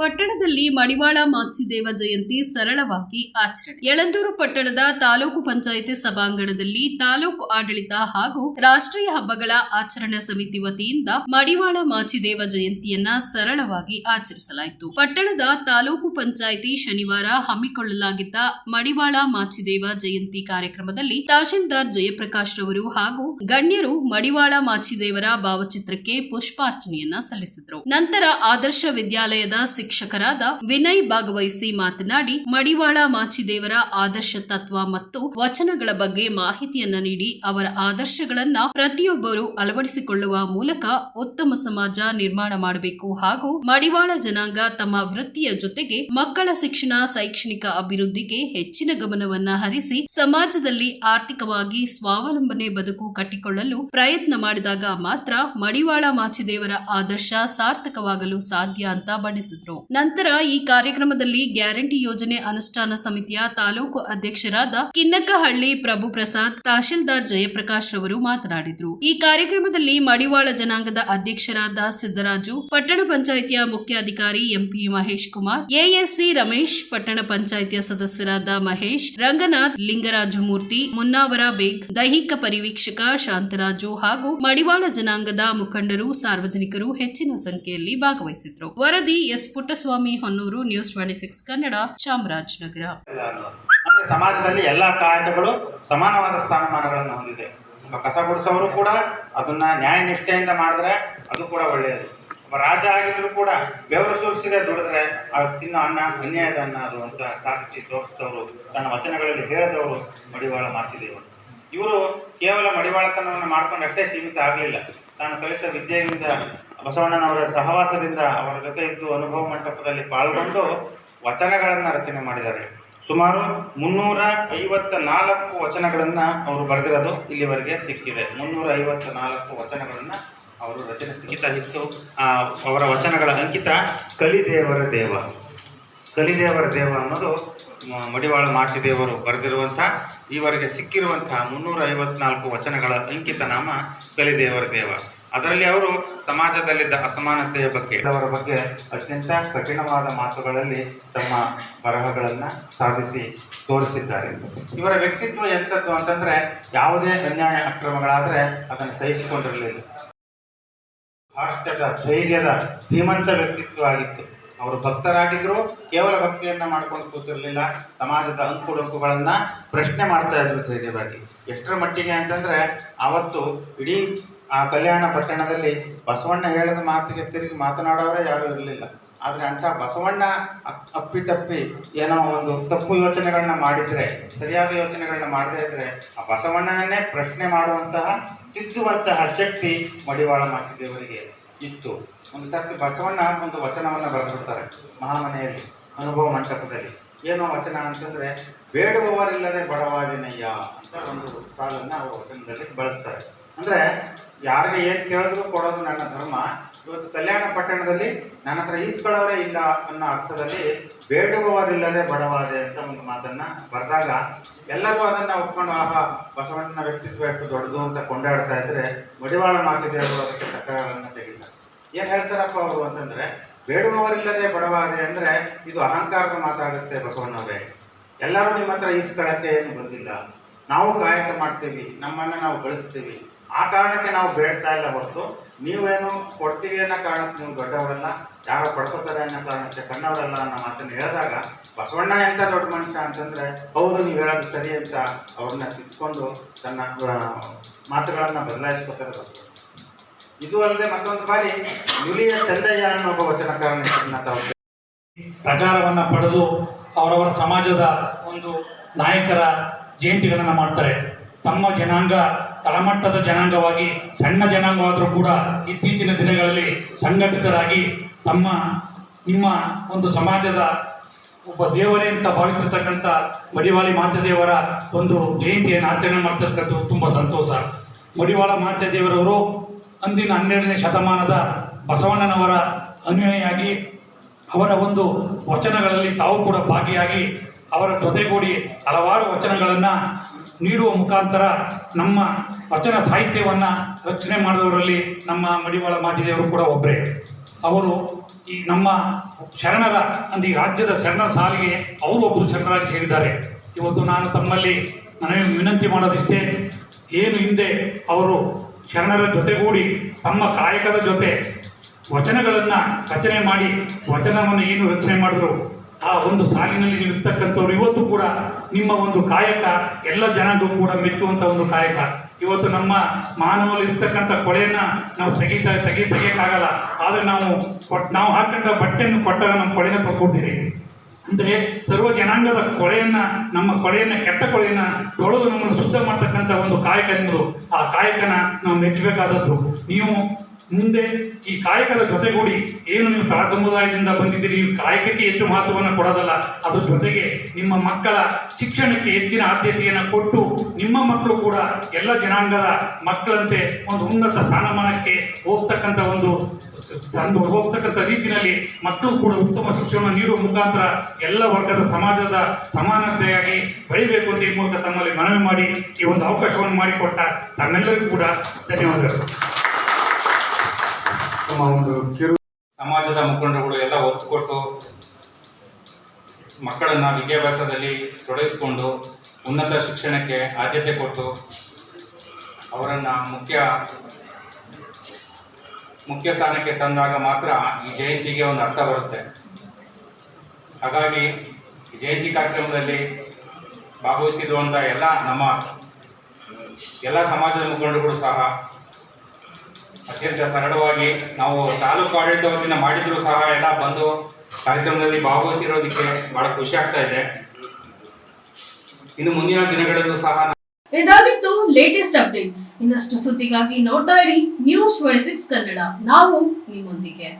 ಪಟ್ಟಣದಲ್ಲಿ ಮಡಿವಾಳ ಮಾಚಿದೇವ ಜಯಂತಿ ಸರಳವಾಗಿ ಆಚರಣೆ. ಯಳಂದೂರು ಪಟ್ಟಣದ ತಾಲೂಕು ಪಂಚಾಯಿತಿ ಸಭಾಂಗಣದಲ್ಲಿ ತಾಲೂಕು ಆಡಳಿತ ಹಾಗೂ ರಾಷ್ಟ್ರೀಯ ಹಬ್ಬಗಳ ಆಚರಣಾ ಸಮಿತಿ ವತಿಯಿಂದ ಮಡಿವಾಳ ಮಾಚಿದೇವ ಜಯಂತಿಯನ್ನ ಸರಳವಾಗಿ ಆಚರಿಸಲಾಯಿತು. ಪಟ್ಟಣದ ತಾಲೂಕು ಪಂಚಾಯಿತಿ ಶನಿವಾರ ಹಮ್ಮಿಕೊಳ್ಳಲಾಗಿದ್ದ ಮಡಿವಾಳ ಮಾಚಿದೇವ ಜಯಂತಿ ಕಾರ್ಯಕ್ರಮದಲ್ಲಿ ತಹಶೀಲ್ದಾರ್ ಜಯಪ್ರಕಾಶ್ ರವರು ಹಾಗೂ ಗಣ್ಯರು ಮಡಿವಾಳ ಮಾಚಿದೇವರ ಭಾವಚಿತ್ರಕ್ಕೆ ಪುಷ್ಪಾರ್ಚನೆಯನ್ನ ಸಲ್ಲಿಸಿದರು. ನಂತರ ಆದರ್ಶ ವಿದ್ಯಾಲಯದ ಶಿಕ್ಷಕರಾದ ವಿನಯ್ ಭಾಗವಹಿಸಿ ಮಾತನಾಡಿ, ಮಡಿವಾಳ ಮಾಚಿದೇವರ ಆದರ್ಶ ತತ್ವ ಮತ್ತು ವಚನಗಳ ಬಗ್ಗೆ ಮಾಹಿತಿಯನ್ನ ನೀಡಿ, ಅವರ ಆದರ್ಶಗಳನ್ನ ಪ್ರತಿಯೊಬ್ಬರು ಅಳವಡಿಸಿಕೊಳ್ಳುವ ಮೂಲಕ ಉತ್ತಮ ಸಮಾಜ ನಿರ್ಮಾಣ ಮಾಡಬೇಕು ಹಾಗೂ ಮಡಿವಾಳ ಜನಾಂಗ ತಮ್ಮ ವೃತ್ತಿಯ ಜೊತೆಗೆ ಮಕ್ಕಳ ಶಿಕ್ಷಣ, ಶೈಕ್ಷಣಿಕ ಅಭಿವೃದ್ಧಿಗೆ ಹೆಚ್ಚಿನ ಗಮನವನ್ನ ಹರಿಸಿ, ಸಮಾಜದಲ್ಲಿ ಆರ್ಥಿಕವಾಗಿ ಸ್ವಾವಲಂಬನೆ ಬದುಕು ಕಟ್ಟಿಕೊಳ್ಳಲು ಪ್ರಯತ್ನ ಮಾಡಿದಾಗ ಮಾತ್ರ ಮಡಿವಾಳ ಮಾಚಿದೇವರ ಆದರ್ಶ ಸಾರ್ಥಕವಾಗಲು ಸಾಧ್ಯ ಅಂತ ಬಣ್ಣಿಸಿದ್ರು. ನಂತರ ಈ ಕಾರ್ಯಕ್ರಮದಲ್ಲಿ ಗ್ಯಾರಂಟಿ ಯೋಜನೆ ಅನುಷ್ಠಾನ ಸಮಿತಿಯ ತಾಲೂಕು ಅಧ್ಯಕ್ಷರಾದ ಕಿನ್ನಕ್ಕಹಳ್ಳಿ ಪ್ರಭು ಪ್ರಸಾದ್, ತಹಶೀಲ್ದಾರ್ ಜಯಪ್ರಕಾಶ್ ರವರು ಮಾತನಾಡಿದ್ರು. ಈ ಕಾರ್ಯಕ್ರಮದಲ್ಲಿ ಮಡಿವಾಳ ಜನಾಂಗದ ಅಧ್ಯಕ್ಷರಾದ ಸಿದ್ದರಾಜು, ಪಟ್ಟಣ ಪಂಚಾಯಿತಿಯ ಮುಖ್ಯಾಧಿಕಾರಿ ಎಂಪಿ ಮಹೇಶ್ ಕುಮಾರ್, ಎಎಸ್ಸಿ ರಮೇಶ್, ಪಟ್ಟಣ ಪಂಚಾಯಿತಿಯ ಸದಸ್ಯರಾದ ಮಹೇಶ್, ರಂಗನಾಥ್, ಲಿಂಗರಾಜು ಮೂರ್ತಿ, ಮುನ್ನಾವರ ಬೇಗ್, ದೈಹಿಕ ಪರಿವೀಕ್ಷಕ ಶಾಂತರಾಜು ಹಾಗೂ ಮಡಿವಾಳ ಜನಾಂಗದ ಮುಖಂಡರು ಸಾರ್ವಜನಿಕರು ಹೆಚ್ಚಿನ ಸಂಖ್ಯೆಯಲ್ಲಿ ಭಾಗವಹಿಸಿದ್ರು. ವರದಿ S Puttaswamy Honnuru news twenty six Kannada Chamarajanagar. ಸಮಾಜದಲ್ಲಿ ಎಲ್ಲ ಕಾಯ್ದೆಗಳು ಸಮಾನವಾದ ಸ್ಥಾನಮಾನಗಳನ್ನು ಹೊಂದಿದೆ. ಕಸ ಗುಡಿಸೋರು ಕೂಡ ಅದನ್ನ ನ್ಯಾಯ ನಿಷ್ಠೆಯಿಂದ ಮಾಡಿದ್ರೆ ಅದು ಕೂಡ ಒಳ್ಳೆಯದು. ರಾಜ ಆಗಿದ್ರು ಕೂಡ ಬೆವರು ಸುರಿಸಿದೆ ದುಡಿದ್ರೆ ಅದು ತಿನ್ನೋ ಅನ್ನ, ಅನ್ಯಾಯದ ಅನ್ನ ಅದು ಅಂತ ಸಾಧಿಸಿ ತೋರಿಸಿದವರು, ತನ್ನ ವಚನಗಳಲ್ಲಿ ಹೇಳಿದವರು ಮಡಿವಾಳ ಮಾಚಿದೇವರು. ಇವರು ಕೇವಲ ಮಡಿವಾಳತನವನ್ನು ಮಾಡ್ಕೊಂಡು ಅಷ್ಟೇ ಸೀಮಿತ ಆಗಲಿಲ್ಲ. ತಾನು ಕಲಿತ ವಿದ್ಯೆಯಿಂದ ಬಸವಣ್ಣನವರ ಸಹವಾಸದಿಂದ ಅವರ ಜೊತೆ ಇದ್ದು ಅನುಭವ ಮಂಟಪದಲ್ಲಿ ಪಾಲ್ಗೊಂಡು ವಚನಗಳನ್ನು ರಚನೆ ಮಾಡಿದ್ದಾರೆ. ಸುಮಾರು ಮುನ್ನೂರ ಐವತ್ತ ನಾಲ್ಕು ವಚನಗಳನ್ನು ಅವರು ಬರೆದಿರೋದು ಇಲ್ಲಿವರೆಗೆ ಸಿಕ್ಕಿದೆ. ಮುನ್ನೂರ ಐವತ್ತ ನಾಲ್ಕು ವಚನಗಳನ್ನು ಅವರು ರಚನೆ ಸಿಕ್ಕಿತ ಇತ್ತು ಅವರ ವಚನಗಳ ಅಂಕಿತ ಕಲಿದೇವರ ದೇವ. ಕಲಿದೇವರ ದೇವ ಅನ್ನೋದು ಮಡಿವಾಳ ಮಾಚಿದೇವರು ಬರೆದಿರುವಂಥ, ಈವರೆಗೆ ಸಿಕ್ಕಿರುವಂತಹ ಮುನ್ನೂರ ಐವತ್ನಾಲ್ಕು ವಚನಗಳ ಅಂಕಿತ ನಾಮ ಕಲಿದೇವರ ದೇವ. ಅದರಲ್ಲಿ ಅವರು ಸಮಾಜದಲ್ಲಿದ್ದ ಅಸಮಾನತೆಯ ಬಗ್ಗೆ ಅವರ ಬಗ್ಗೆ ಅತ್ಯಂತ ಕಠಿಣವಾದ ಮಾತುಗಳಲ್ಲಿ ತಮ್ಮ ಬರಹಗಳನ್ನು ಸಾಧಿಸಿ ತೋರಿಸಿದ್ದಾರೆ. ಇವರ ವ್ಯಕ್ತಿತ್ವ ಎಂಥದ್ದು ಅಂತಂದ್ರೆ ಯಾವುದೇ ಅನ್ಯಾಯ ಅಕ್ರಮಗಳಾದರೆ ಅದನ್ನು ಸಹಿಸಿಕೊಂಡಿರಲಿಲ್ಲ. ಹಾಸ್ಯದ ಧೈರ್ಯದ ಧೀಮಂತ ವ್ಯಕ್ತಿತ್ವ ಆಗಿತ್ತು. ಅವರು ಭಕ್ತರಾಗಿದ್ರು, ಕೇವಲ ಭಕ್ತಿಯನ್ನ ಮಾಡ್ಕೊಂಡು ಕೂತಿರಲಿಲ್ಲ, ಸಮಾಜದ ಅಂಕುಡೊಂಕುಗಳನ್ನ ಪ್ರಶ್ನೆ ಮಾಡ್ತಾ ಇದ್ರು ಧೈರ್ಯವಾಗಿ. ಎಷ್ಟರ ಮಟ್ಟಿಗೆ ಅಂತಂದ್ರೆ, ಅವತ್ತು ಇಡೀ ಆ ಕಲ್ಯಾಣ ಪಟ್ಟಣದಲ್ಲಿ ಬಸವಣ್ಣ ಹೇಳಿದ ಮಾತಿಗೆ ತಿರುಗಿ ಮಾತನಾಡೋರೇ ಯಾರು ಇರಲಿಲ್ಲ. ಆದರೆ ಅಂತ ಬಸವಣ್ಣ ಅಪ್- ಅಪ್ಪಿತಪ್ಪಿ ಏನೋ ಒಂದು ತಪ್ಪು ಯೋಚನೆಗಳನ್ನ ಮಾಡಿದರೆ, ಸರಿಯಾದ ಯೋಚನೆಗಳನ್ನ ಮಾಡದೇ ಇದ್ದರೆ ಆ ಬಸವಣ್ಣನನ್ನೇ ಪ್ರಶ್ನೆ ಮಾಡುವಂತಹ ತಿದ್ದುವಂತಹ ಶಕ್ತಿ ಮಡಿವಾಳ ಮಾಚಿದೇವರಿಗೆ ಇತ್ತು. ಒಂದು ಸರ್ತಿ ಬಸವಣ್ಣ ಒಂದು ವಚನವನ್ನು ಬರೆದಿರ್ತಾರೆ ಮಹಾಮನೆಯಲ್ಲಿ, ಅನುಭವ ಮಂಟಪದಲ್ಲಿ. ಏನೋ ವಚನ ಅಂತಂದ್ರೆ, ಬೇಡುವವರಿಲ್ಲದೆ ಬಡವಾದಿನಯ್ಯ ಅಂತ ಒಂದು ಸಾಲನ್ನ ಅವರು ವಚನದಲ್ಲಿ ಬಳಸ್ತಾರೆ. ಅಂದ್ರೆ ಯಾರಿಗೆ ಏನ್ ಕೇಳಿದ್ರು ಕೊಡೋದು ನನ್ನ ಧರ್ಮ. ಇವತ್ತು ಕಲ್ಯಾಣ ಪಟ್ಟಣದಲ್ಲಿ ನನ್ನ ಹತ್ರ ಈಸ್ಕೊಳ್ಳೋರೇ ಇಲ್ಲ ಅನ್ನೋ ಅರ್ಥದಲ್ಲಿ ಬೇಡುವವರಿಲ್ಲದೆ ಬಡವಾದೆ ಅಂತ ಒಂದು ಮಾತನ್ನ ಬರೆದಾಗ ಎಲ್ಲರೂ ಅದನ್ನ ಒಪ್ಕೊಂಡು, ಆಹಾ, ಬಸವಣ್ಣನ ವ್ಯಕ್ತಿತ್ವ ಎಷ್ಟು ದೊಡ್ಡದು ಅಂತ ಕೊಂಡಾಡ್ತಾ ಇದ್ರೆ ಮಡಿವಾಳ ಮಾಚಿದೇವರು ಅದಕ್ಕೆ ತಕರಾರನ್ನ ತೆಗಿಲ್ಲ ಏನ್ ಹೇಳ್ತಾರಪ್ಪ ಅವರು ಅಂತಂದ್ರೆ, ಬೇಡುವವರಿಲ್ಲದೆ ಬಡವಾದೆ ಅಂದ್ರೆ ಇದು ಅಹಂಕಾರದ ಮಾತಾಗುತ್ತೆ ಬಸವಣ್ಣವರೇ. ಎಲ್ಲರೂ ನಿಮ್ಮ ಹತ್ರ ಈಸ್ಕೊಳ್ಳಕ್ಕೆ ಏನು ಬಂದಿಲ್ಲ. ನಾವು ಕಾಯಕ ಮಾಡ್ತೀವಿ, ನಮ್ಮನ್ನ ನಾವು ಗಳಿಸ್ತೀವಿ ಆ ಕಾರಣಕ್ಕೆ ನಾವು ಬೇಡ್ತಾ ಇಲ್ಲ ಹೊರತು ನೀವೇನು ಕೊಡ್ತೀವಿ ಅನ್ನೋ ಕಾರಣಕ್ಕೆ ನೀವು ದೊಡ್ಡವರಲ್ಲ, ಯಾರೋ ಪಡ್ಕೋತಾರೆ ಅನ್ನೋ ಕಾರಣಕ್ಕೆ ಸಣ್ಣವರಲ್ಲ ಅನ್ನೋ ಮಾತನ್ನು ಹೇಳಿದಾಗ, ಬಸವಣ್ಣ ಎಂತ ದೊಡ್ಡ ಮನುಷ್ಯ ಅಂತಂದ್ರೆ, ಹೌದು, ನೀವು ಹೇಳೋದು ಸರಿ ಅಂತ ಅವ್ರನ್ನ ಕಿತ್ಕೊಂಡು ತನ್ನ ಮಾತುಗಳನ್ನು ಬದಲಾಯಿಸ್ಕೊತಾರೆ ಬಸವಣ್ಣ. ಇದು ಅಲ್ಲದೆ ಮತ್ತೊಂದು ಬಾರಿ ನುಲಿಯ ಚಂದಯ್ಯ ಅನ್ನೋ ಒಬ್ಬ ವಚನಕಾರನ ಹೆಸರನ್ನ ತಾವು ಪ್ರಚಾರವನ್ನು ಪಡೆದು ಅವರವರ ಸಮಾಜದ ಒಂದು ನಾಯಕರ ಜಯಂತಿಗಳನ್ನು ಮಾಡ್ತಾರೆ. ತಮ್ಮ ಜನಾಂಗ ತಳಮಟ್ಟದ ಜನಾಂಗವಾಗಿ, ಸಣ್ಣ ಜನಾಂಗವಾದರೂ ಕೂಡ ಇತ್ತೀಚಿನ ದಿನಗಳಲ್ಲಿ ಸಂಘಟಿತರಾಗಿ ತಮ್ಮ, ನಿಮ್ಮ ಒಂದು ಸಮಾಜದ ಒಬ್ಬ ದೇವರೇ ಅಂತ ಭಾವಿಸಿರ್ತಕ್ಕಂಥ ಮಡಿವಾಳಿ ಮಾಚದೇವರ ಒಂದು ಜಯಂತಿಯನ್ನು ಆಚರಣೆ ಮಾಡ್ತಿರ್ತಕ್ಕಂಥದ್ದು ತುಂಬ ಸಂತೋಷ. ಮಡಿವಾಳ ಮಾಚದೇವರವರು ಅಂದಿನ ಹನ್ನೆರಡನೇ ಶತಮಾನದ ಬಸವಣ್ಣನವರ ಅನುಯಾಯಿಯಾಗಿ ಅವರ ಒಂದು ವಚನಗಳಲ್ಲಿ ತಾವು ಕೂಡ ಭಾಗಿಯಾಗಿ ಅವರ ಜೊತೆಗೂಡಿ ಹಲವಾರು ವಚನಗಳನ್ನು ನೀಡುವ ಮುಖಾಂತರ ನಮ್ಮ ವಚನ ಸಾಹಿತ್ಯವನ್ನು ರಚನೆ ಮಾಡಿದವರಲ್ಲಿ ನಮ್ಮ ಮಡಿವಾಳ ಮಾಜಿದೇವರು ಕೂಡ ಒಬ್ಬರೇ ಅವರು ಈ ನಮ್ಮ ಶರಣರ ಅಂದಿ ಈ ರಾಜ್ಯದ ಶರಣರ ಸಾಲಿಗೆ ಅವರು ಒಬ್ಬರು ಶರಣರಾಗಿ ಸೇರಿದ್ದಾರೆ. ಇವತ್ತು ನಾನು ತಮ್ಮಲ್ಲಿ ನನಗೆ ವಿನಂತಿ ಮಾಡೋದಿಷ್ಟೇ, ಏನು ಹಿಂದೆ ಅವರು ಶರಣರ ಜೊತೆಗೂಡಿ ತಮ್ಮ ಕಾಯಕದ ಜೊತೆ ವಚನಗಳನ್ನು ರಚನೆ ಮಾಡಿ, ವಚನವನ್ನು ಏನು ರಚನೆ ಮಾಡಿದ್ರು, ಆ ಒಂದು ಸಾಲಿನಲ್ಲಿ ನೀವು ಇರ್ತಕ್ಕಂಥವ್ರು ಇವತ್ತು ಕೂಡ ನಿಮ್ಮ ಒಂದು ಕಾಯಕ, ಎಲ್ಲ ಜನಗೂ ಕೂಡ ಮೆಚ್ಚುವಂಥ ಒಂದು ಕಾಯಕ. ಇವತ್ತು ನಮ್ಮ ಮಾನವಲ್ಲಿ ಇರ್ತಕ್ಕಂಥ ಕೊಳೆಯನ್ನ ನಾವು ತೆಗಿತಾ, ತೆಗಿ, ತೆಗಿಯಕ್ಕಾಗಲ್ಲ. ಆದರೆ ನಾವು ನಾವು ಹಾಕಂತ ಬಟ್ಟೆಯನ್ನು ಕೊಟ್ಟಾಗ ನಮ್ಮ ಕೊಳೆನ ತಗೊಡ್ತೀರಿ ಅಂದರೆ ಸರ್ವ ಜನಾಂಗದ ಕೊಳೆಯನ್ನ, ನಮ್ಮ ಕೊಳೆಯನ್ನ, ಕೆಟ್ಟ ಕೊಳೆಯನ್ನ ತೊಳೆದು ನಮ್ಮನ್ನು ಶುದ್ಧ ಮಾಡ್ತಕ್ಕಂಥ ಒಂದು ಕಾಯಕ ನಿಮ್ಮದು. ಆ ಕಾಯಕನ ನಾವು ಮೆಚ್ಚಬೇಕಾದದ್ದು. ನೀವು ಮುಂದೆ ಈ ಕಾಯಕದ ಜೊತೆಗೂಡಿ ಏನು ನೀವು ತಳ ಸಮುದಾಯದಿಂದ ಬಂದಿದ್ದೀರಿ ನೀವು ಕಾಯಕಕ್ಕೆ ಹೆಚ್ಚು ಮಹತ್ವವನ್ನು ಕೊಡೋದಲ್ಲ, ಅದ್ರ ಜೊತೆಗೆ ನಿಮ್ಮ ಮಕ್ಕಳ ಶಿಕ್ಷಣಕ್ಕೆ ಹೆಚ್ಚಿನ ಆದ್ಯತೆಯನ್ನು ಕೊಟ್ಟು ನಿಮ್ಮ ಮಕ್ಕಳು ಕೂಡ ಎಲ್ಲ ಜನಾಂಗದ ಮಕ್ಕಳಂತೆ ಒಂದು ಉನ್ನತ ಸ್ಥಾನಮಾನಕ್ಕೆ ಹೋಗ್ತಕ್ಕಂಥ ಒಂದು ತಂದು ಹೋಗ್ತಕ್ಕಂಥ ರೀತಿಯಲ್ಲಿ ಮಕ್ಕಳು ಕೂಡ ಉತ್ತಮ ಶಿಕ್ಷಣ ನೀಡುವ ಮುಖಾಂತರ ಎಲ್ಲ ವರ್ಗದ ಸಮಾಜದ ಸಮಾನತೆಯಾಗಿ ಬೆಳಿಬೇಕು ಅಂತ ಈ ಮೂಲಕ ತಮ್ಮಲ್ಲಿ ಮನವಿ ಮಾಡಿ ಈ ಒಂದು ಅವಕಾಶವನ್ನು ಮಾಡಿಕೊಟ್ಟ ತಮ್ಮೆಲ್ಲರಿಗೂ ಕೂಡ ಧನ್ಯವಾದಗಳು. ನಮ್ಮ ಒಂದು ಕಿರು ಸಮಾಜದ ಮುಖಂಡರುಗಳು ಎಲ್ಲ ಒತ್ತು ಕೊಟ್ಟು ಮಕ್ಕಳನ್ನು ವಿದ್ಯಾಭ್ಯಾಸದಲ್ಲಿ ತೊಡಗಿಸಿಕೊಂಡು ಉನ್ನತ ಶಿಕ್ಷಣಕ್ಕೆ ಆದ್ಯತೆ ಕೊಟ್ಟು ಅವರನ್ನು ಮುಖ್ಯ ಮುಖ್ಯ ಸ್ಥಾನಕ್ಕೆ ತಂದಾಗ ಮಾತ್ರ ಈ ಜಯಂತಿಗೆ ಒಂದು ಅರ್ಥ ಬರುತ್ತೆ. ಹಾಗಾಗಿ ಜಯಂತಿ ಕಾರ್ಯಕ್ರಮದಲ್ಲಿ ಭಾಗವಹಿಸಿರುವಂಥ ಎಲ್ಲ ನಮ್ಮ ಎಲ್ಲ ಸಮಾಜದ ಮುಖಂಡರುಗಳು ಸಹ ಅತ್ಯಂತ ಸರಳವಾಗಿ ನಾವು ತಾಲೂಕು ಆಡಳಿತ ವತಿಯಿಂದ ಮಾಡಿದ್ರು ಸಹ ಎಲ್ಲ ಬಂದು ಕಾರ್ಯಕ್ರಮದಲ್ಲಿ ಭಾಗವಹಿಸಿರೋದಕ್ಕೆ ಬಹಳ ಖುಷಿ ಆಗ್ತಾ ಇದೆ. ಇನ್ನು ಮುಂದಿನ ದಿನಗಳಲ್ಲೂ ಸಹ ಇದಾಗಿತ್ತು ಲೇಟೆಸ್ಟ್ ಅಪ್ಡೇಟ್ಸ್ ಇನ್ನಷ್ಟು ಸುದ್ದಿಗಾಗಿ ನೋಡ್ತಾ ಇರಿ ನ್ಯೂಸ್ ಟ್ವೆಂಟಿ ಸಿಕ್ಸ್ ಕನ್ನಡ. ನಾವು ನಿಮ್ಮೊಂದಿಗೆ.